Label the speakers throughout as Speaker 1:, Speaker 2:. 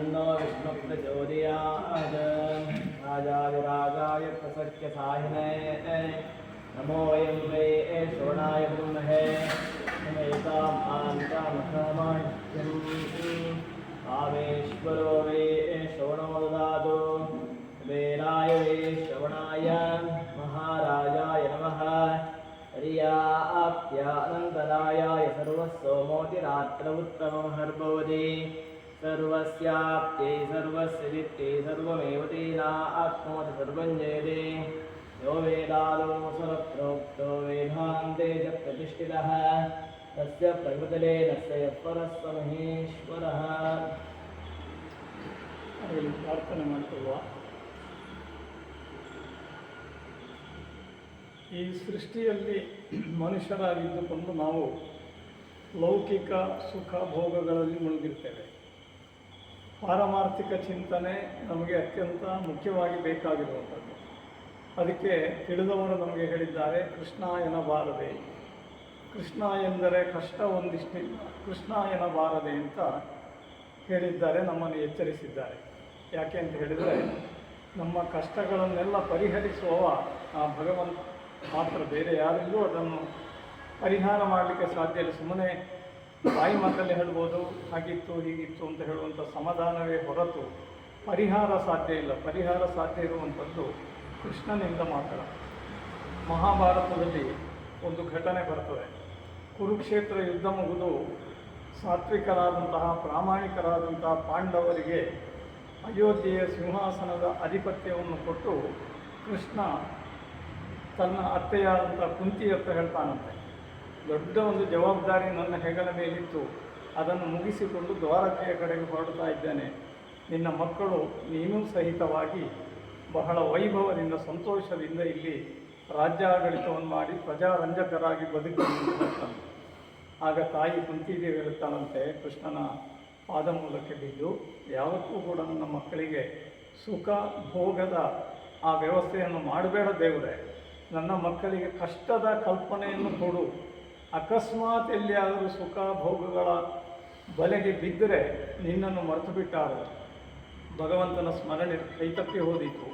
Speaker 1: तन्नो विष्णुप्रचोदयात् राजाधिराजाय प्रसख्यसाहिने शोणाय ब्रह्महे कामेश्वरो वै शोणो ददातु वेराय वै श्रवणाय महाराजाय नमः हर्याप्यानन्तरायाय सर्वस्वमोतिरात्र उत्तममहर्भवति सर्वस्याप्त्यै सर्वस्य दित्यै सर्वमेव तेनात्मोति सर्वं जयते यो वेदालोसरप्रोक्तो वेदान्ते च प्रतिष्ठितः तस्य प्रकृतले तस्य यः परः स महेश्वरः
Speaker 2: ಅವರಲ್ಲಿ ಪ್ರಾರ್ಥನೆ ಮಾಡಿಕೊಳ್ಳುವ ಈ ಸೃಷ್ಟಿಯಲ್ಲಿ ಮನುಷ್ಯರಾಗಿದ್ದುಕೊಂಡು ನಾವು ಲೌಕಿಕ ಸುಖ ಭೋಗಗಳಲ್ಲಿ ಮುಳುಗಿರ್ತೇವೆ ಪಾರಮಾರ್ಥಿಕ ಚಿಂತನೆ ನಮಗೆ ಅತ್ಯಂತ ಮುಖ್ಯವಾಗಿ ಬೇಕಾಗಿರುವಂಥದ್ದು. ಅದಕ್ಕೆ ತಿಳಿದವರು ನಮಗೆ ಹೇಳಿದ್ದಾರೆ, ಕೃಷ್ಣ ಎನ್ನಬಾರದೆ. ಕೃಷ್ಣ ಎಂದರೆ ಕಷ್ಟ ಒಂದಿಷ್ಟಿಲ್ಲ. ಕೃಷ್ಣ ಎನ್ನಬಾರದೆ ಅಂತ ಹೇಳಿದ್ದಾರೆ, ನಮ್ಮನ್ನು ಎಚ್ಚರಿಸಿದ್ದಾರೆ. ಯಾಕೆ ಅಂತ ಹೇಳಿದರೆ, ನಮ್ಮ ಕಷ್ಟಗಳನ್ನೆಲ್ಲ ಪರಿಹರಿಸುವವ ಆ ಭಗವಂತ. ಮಾತ್ರ ಬೇರೆ ಯಾರಿಗೂ ಅದನ್ನು ಪರಿಹಾರ ಮಾಡಲಿಕ್ಕೆ ಸಾಧ್ಯ ಇಲ್ಲ. ಸುಮ್ಮನೆ ಬಾಯಿ ಮಾತಲ್ಲಿ ಹೇಳ್ಬೋದು, ಹಾಗಿತ್ತು, ಹೀಗಿತ್ತು ಅಂತ ಹೇಳುವಂಥ ಸಮಾಧಾನವೇ ಹೊರತು ಪರಿಹಾರ ಸಾಧ್ಯ ಇಲ್ಲ. ಪರಿಹಾರ ಸಾಧ್ಯ ಇರುವಂಥದ್ದು ಕೃಷ್ಣನಿಂದ ಮಾತ್ರ. ಮಹಾಭಾರತದಲ್ಲಿ ಒಂದು ಘಟನೆ ಬರ್ತದೆ. ಕುರುಕ್ಷೇತ್ರ ಯುದ್ಧ ಮುಗಿದು ಸಾತ್ವಿಕರಾದಂತಹ ಪ್ರಾಮಾಣಿಕರಾದಂತಹ ಪಾಂಡವರಿಗೆ ಅಯೋಧ್ಯೆಯ ಸಿಂಹಾಸನದ ಆಧಿಪತ್ಯವನ್ನು ಕೊಟ್ಟು ಕೃಷ್ಣ ತನ್ನ ಅತ್ತೆಯಾದಂಥ ಕುಂತಿ ಅಂತ ಹೇಳ್ತಾನಂತೆ. ದೊಡ್ಡ ಒಂದು ಜವಾಬ್ದಾರಿ ನನ್ನ ಹೆಗಲ ಮೇಲಿತ್ತು. ಅದನ್ನು ಮುಗಿಸಿಕೊಂಡು ದ್ವಾರಕೆಯ ಕಡೆಗೆ ಹೊರಡ್ತಾ ಇದ್ದೇನೆ. ನಿನ್ನ ಮಕ್ಕಳು ನೀನೂ ಸಹಿತವಾಗಿ ಬಹಳ ವೈಭವದಿಂದ ಸಂತೋಷದಿಂದ ಇಲ್ಲಿ ರಾಜ್ಯಾಡಳಿತವನ್ನು ಮಾಡಿ ಪ್ರಜಾರಂಜಕರಾಗಿ ಬದುಕಿ. ಆಗ ತಾಯಿ ಕುಂತಿದೇವಿ ಇರುತ್ತಾನಂತೆ ಕೃಷ್ಣನ ಪಾದ ಮೂಲಕ್ಕೆ ಬಿದ್ದು ಯಾವತ್ತೂ ಕೂಡ ನನ್ನ ಮಕ್ಕಳಿಗೆ ಸುಖ, ಭೋಗದ ಆ ವ್ಯವಸ್ಥೆಯನ್ನು ಮಾಡಬೇಡ ದೇವರೇ. ನನ್ನ ಮಕ್ಕಳಿಗೆ ಕಷ್ಟದ ಕಲ್ಪನೆಯನ್ನು ಕೊಡು. ಅಕಸ್ಮಾತ್ ಎಲ್ಲಿಯಾದರೂ ಸುಖ ಭೋಗಗಳ ಬಲೆಗೆ ಬಿದ್ದರೆ ನಿನ್ನನ್ನು ಮರೆತು ಬಿಟ್ಟಾರ. ಭಗವಂತನ ಸ್ಮರಣೆ ಕೈತಪ್ಪಿ ಹೋದಿತ್ತು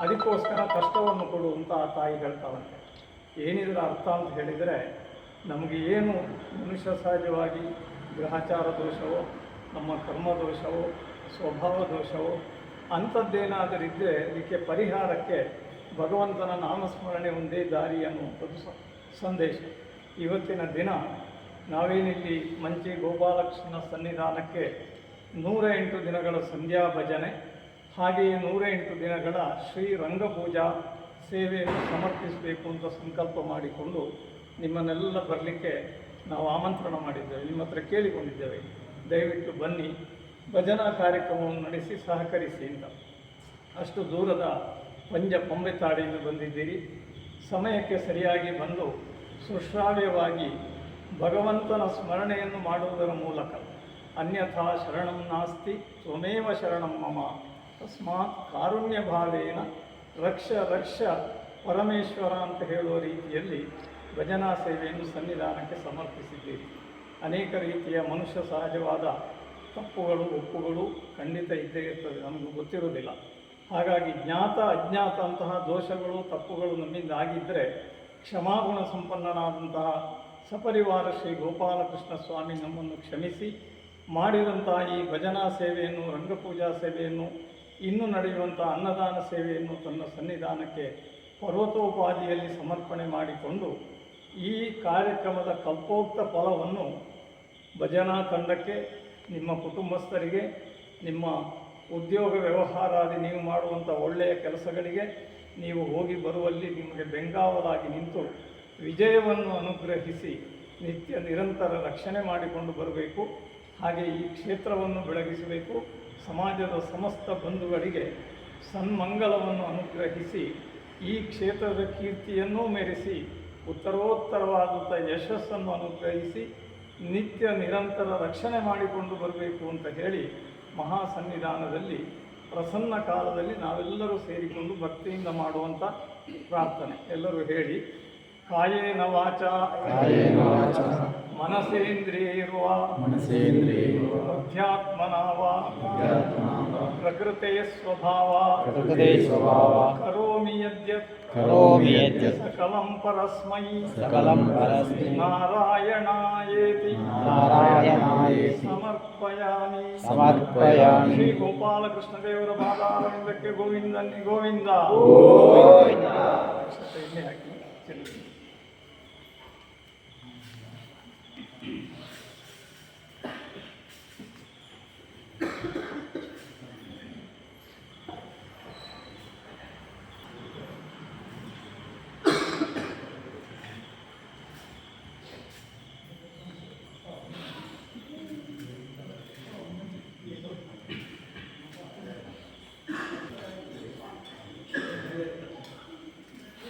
Speaker 2: ಅದಕ್ಕೋಸ್ಕರ ಕಷ್ಟವನ್ನು ಕೊಡು ಅಂತ ಆ ತಾಯಿ ಹೇಳ್ತಾಳಂತೆ. ಏನಿದರ ಅರ್ಥ ಅಂತ ಹೇಳಿದರೆ, ನಮಗೆ ಏನು ಮನುಷ್ಯ ಸಹಜವಾಗಿ ಗ್ರಹಚಾರ ದೋಷವೋ, ನಮ್ಮ ಕರ್ಮ ದೋಷವೋ, ಸ್ವಭಾವ ದೋಷವೋ ಅಂಥದ್ದೇನಾದರಿದ್ದರೆ ಇದಕ್ಕೆ ಪರಿಹಾರಕ್ಕೆ ಭಗವಂತನ ನಾಮಸ್ಮರಣೆ ಒಂದೇ ದಾರಿ ಅನ್ನುವಂಥದ್ದು ಸಂದೇಶ. ಇವತ್ತಿನ ದಿನ ನಾವೇನಿಲ್ಲಿ ಮಂಚಿ ಗೋಪಾಲಕೃಷ್ಣ ಸನ್ನಿಧಾನಕ್ಕೆ ನೂರ ಎಂಟು ದಿನಗಳ ಸಂಧ್ಯಾ ಭಜನೆ, ಹಾಗೆಯೇ ನೂರ ಎಂಟು ದಿನಗಳ ಶ್ರೀ ರಂಗಪೂಜಾ ಸೇವೆಯನ್ನು ಸಮರ್ಪಿಸಬೇಕು ಅಂತ ಸಂಕಲ್ಪ ಮಾಡಿಕೊಂಡು ನಿಮ್ಮನ್ನೆಲ್ಲ ಬರಲಿಕ್ಕೆ ನಾವು ಆಮಂತ್ರಣ ಮಾಡಿದ್ದೇವೆ. ನಿಮ್ಮ ಹತ್ರ ಕೇಳಿಕೊಂಡಿದ್ದೇವೆ. ದಯವಿಟ್ಟು ಬನ್ನಿ, ಭಜನಾ ಕಾರ್ಯಕ್ರಮವನ್ನು ನಡೆಸಿ ಸಹಕರಿಸಿ ಅಂತ. ಅಷ್ಟು ದೂರದ ಪಂಜ ಪಂಬೆತಾಡಿಯಿಂದ ಬಂದಿದ್ದೀರಿ. ಸಮಯಕ್ಕೆ ಸರಿಯಾಗಿ ಬಂದು ಸುಶ್ರಾವ್ಯವಾಗಿ ಭಗವಂತನ ಸ್ಮರಣೆಯನ್ನು ಮಾಡುವುದರ ಮೂಲಕ ಅನ್ಯಥಾ ಶರಣಂ ನಾಸ್ತಿ ತ್ವಮೇವ ಶರಣಂ ಮಮ. ತಸ್ಮಾತ್ ಕಾರುಣ್ಯ ಭಾವೇನ ರಕ್ಷ ರಕ್ಷ ಪರಮೇಶ್ವರ ಅಂತ ಹೇಳುವ ರೀತಿಯಲ್ಲಿ ಭಜನಾ ಸೇವೆಯನ್ನು ಸನ್ನಿಧಾನಕ್ಕೆ ಸಮರ್ಪಿಸಿದ್ದೀರಿ. ಅನೇಕ ರೀತಿಯ ಮನುಷ್ಯ ಸಹಜವಾದ ತಪ್ಪುಗಳು, ಒಪ್ಪುಗಳು ಖಂಡಿತ ಇದ್ದೇ ಇರ್ತದೆ, ನಮಗೆ ಗೊತ್ತಿರೋದಿಲ್ಲ ಹಾಗಾಗಿ ಜ್ಞಾತ ಅಜ್ಞಾತ ಅಂತಹ ದೋಷಗಳು, ತಪ್ಪುಗಳು ನಮ್ಮಿಂದ ಆಗಿದ್ದರೆ ಕ್ಷಮಾಗುಣ ಸಂಪನ್ನನಾದಂತಹ ಸಪರಿವಾರ ಶ್ರೀ ಗೋಪಾಲಕೃಷ್ಣ ಸ್ವಾಮಿ ನಮ್ಮನ್ನು ಕ್ಷಮಿಸಿ. ಮಾಡಿದಂತಹ ಈ ಭಜನಾ ಸೇವೆಯನ್ನು, ರಂಗಪೂಜಾ ಸೇವೆಯನ್ನು, ಇನ್ನು ನಡೆಯುವಂಥ ಅನ್ನದಾನ ಸೇವೆಯನ್ನು ತನ್ನ ಸನ್ನಿಧಾನಕ್ಕೆ ಪರ್ವತೋಪಾದಿಯಲ್ಲಿ ಸಮರ್ಪಣೆ ಮಾಡಿಕೊಂಡು ಈ ಕಾರ್ಯಕ್ರಮದ ಕಲ್ಪೋಕ್ತ ಫಲವನ್ನು ಭಜನಾ ತಂಡಕ್ಕೆ, ನಿಮ್ಮ ಕುಟುಂಬಸ್ಥರಿಗೆ, ನಿಮ್ಮ ಉದ್ಯೋಗ ವ್ಯವಹಾರಾದಿ ನೀವು ಮಾಡುವಂಥ ಒಳ್ಳೆಯ ಕೆಲಸಗಳಿಗೆ ನೀವು ಹೋಗಿ ಬರುವಲ್ಲಿ ನಿಮಗೆ ಬೆಂಗಾವಲಾಗಿ ನಿಂತು ವಿಜಯವನ್ನು ಅನುಗ್ರಹಿಸಿ ನಿತ್ಯ ನಿರಂತರ ರಕ್ಷಣೆ ಮಾಡಿಕೊಂಡು ಬರಬೇಕು. ಹಾಗೆ ಈ ಕ್ಷೇತ್ರವನ್ನು ಬೆಳಗಿಸಬೇಕು. ಸಮಾಜದ ಸಮಸ್ತ ಬಂಧುಗಳಿಗೆ ಸನ್ಮಂಗಲವನ್ನು ಅನುಗ್ರಹಿಸಿ ಈ ಕ್ಷೇತ್ರದ ಕೀರ್ತಿಯನ್ನೂ ಮೆರೆಸಿ ಉತ್ತರೋತ್ತರವಾದಂಥ ಯಶಸ್ಸನ್ನು ಅನುಗ್ರಹಿಸಿ ನಿತ್ಯ ನಿರಂತರ ರಕ್ಷಣೆ ಮಾಡಿಕೊಂಡು ಬರಬೇಕು ಅಂತ ಹೇಳಿ ಮಹಾ ಸನ್ನಿಧಾನದಲ್ಲಿ ಪ್ರಸನ್ನ ಕಾಲದಲ್ಲಿ ನಾವೆಲ್ಲರೂ ಸೇರಿಕೊಂಡು ಭಕ್ತಿಯಿಂದ ಮಾಡುವಂಥ ಪ್ರಾರ್ಥನೆ. ಎಲ್ಲರೂ ಹೇಳಿ ಕಾಯೇನ ವಾಚ.
Speaker 3: ಕಾಯೇನ ವಾಚ
Speaker 2: ಮನಸೇಂದ್ರಿಯ ಇರುವ
Speaker 3: ಮನಸೇಂದ್ರಿಯ
Speaker 2: ಅಧ್ಯಾತ್ಮ ಅಧ್ಯಾತ್ಮನಾವ ಪ್ರಕೃತೆಯ ಸ್ವಭಾವ
Speaker 3: ಪ್ರಕೃತಿ ಸ್ವಭಾವ
Speaker 2: ಕರೋಮಿ ಯದ್ಯತ್
Speaker 3: ಕರೋಮಿ ಯದ್ಯತ್
Speaker 2: ಸಕಲಂ ಪರಸ್ಮೈ
Speaker 3: ಸಕಲಂ ಪರಸ್ಮೈ
Speaker 2: ನಾರಾಯಣಾಯೇತಿ
Speaker 3: ನಾರಾಯಣಾಯೇತಿ
Speaker 2: ಸಮರ್ಪಯಾಮಿ
Speaker 3: ಸಮರ್ಪಯಾಮಿ
Speaker 2: ಶ್ರೀ ಗೋಪಾಲಕೃಷ್ಣ ದೇವರ ಪಾದಾರವಿಂದಕ್ಕೆ ಗೋವಿಂದ ಗೋವಿಂದ
Speaker 3: ಗೋವಿಂದ
Speaker 2: ಅಕ್ಷತೆ ಇಲ್ಲಿ ಹಾಕಿ